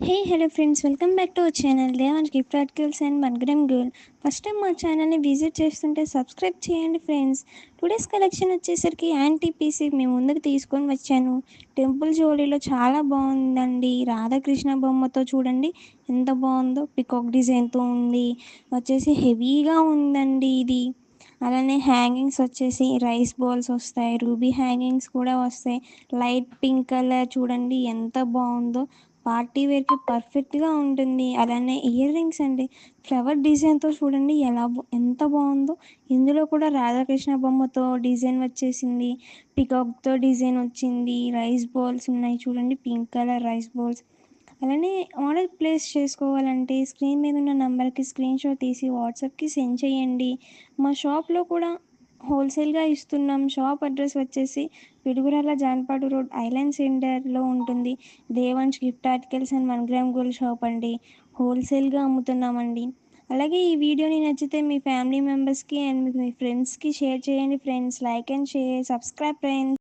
Hey hello friends welcome back to our channel Devan gift articles and మన్గ్రమ్ girl first time మా ఛానల్ని visit చేస్తుంటే subscribe చేయండి friends today's collection వచ్చేసరికి anti PC మేము ముందుకు తీసుకొని వచ్చాను. టెంపుల్ జోడీలో చాలా బాగుందండి. రాధాకృష్ణ బొమ్మతో చూడండి. ఎంత బాగుందో. పికాక్ డిజైన్తో ఉంది. వచ్చేసి హెవీగా ఉందండి ఇది. అలానే హ్యాంగింగ్స్ వచ్చేసి రైస్ బాల్స్ వస్తాయి. రూబీ హ్యాంగింగ్స్ కూడా వస్తాయి. లైట్ పింక్ కలర్ చూడండి. ఎంత బాగుందో. పార్టీ వేర్కి పర్ఫెక్ట్గా ఉంటుంది. అలానే ఇయర్ రింగ్స్ అండి. ఫ్లవర్ డిజైన్తో చూడండి ఎలా ఎంత బాగుందో. ఇందులో కూడా రాధాకృష్ణ బొమ్మతో డిజైన్ వచ్చేసింది. పికాక్తో డిజైన్ వచ్చింది. రైస్ బౌల్స్ ఉన్నాయి చూడండి పింక్ కలర్ రైస్ బౌల్స్. అలానే ఆర్డర్ ప్లేస్ చేసుకోవాలంటే స్క్రీన్ మీద ఉన్న నెంబర్కి స్క్రీన్ షాట్ తీసి వాట్సాప్కి సెండ్ చేయండి. మా షాప్లో కూడా హోల్సేల్గా ఇస్తున్నాం. షాప్ అడ్రస్ వచ్చేసి పిడుగురాల జాన్పాడు రోడ్ ఐలాండ్ సెంటర్లో ఉంటుంది. Devansh gift articles and one gram gold shop అండి. హోల్సేల్గా అమ్ముతున్నామండి. అలాగే ఈ వీడియోని నచ్చితే మీ ఫ్యామిలీ మెంబర్స్కి అండ్ మీ ఫ్రెండ్స్కి షేర్ చేయండి friends. Like and share subscribe friends.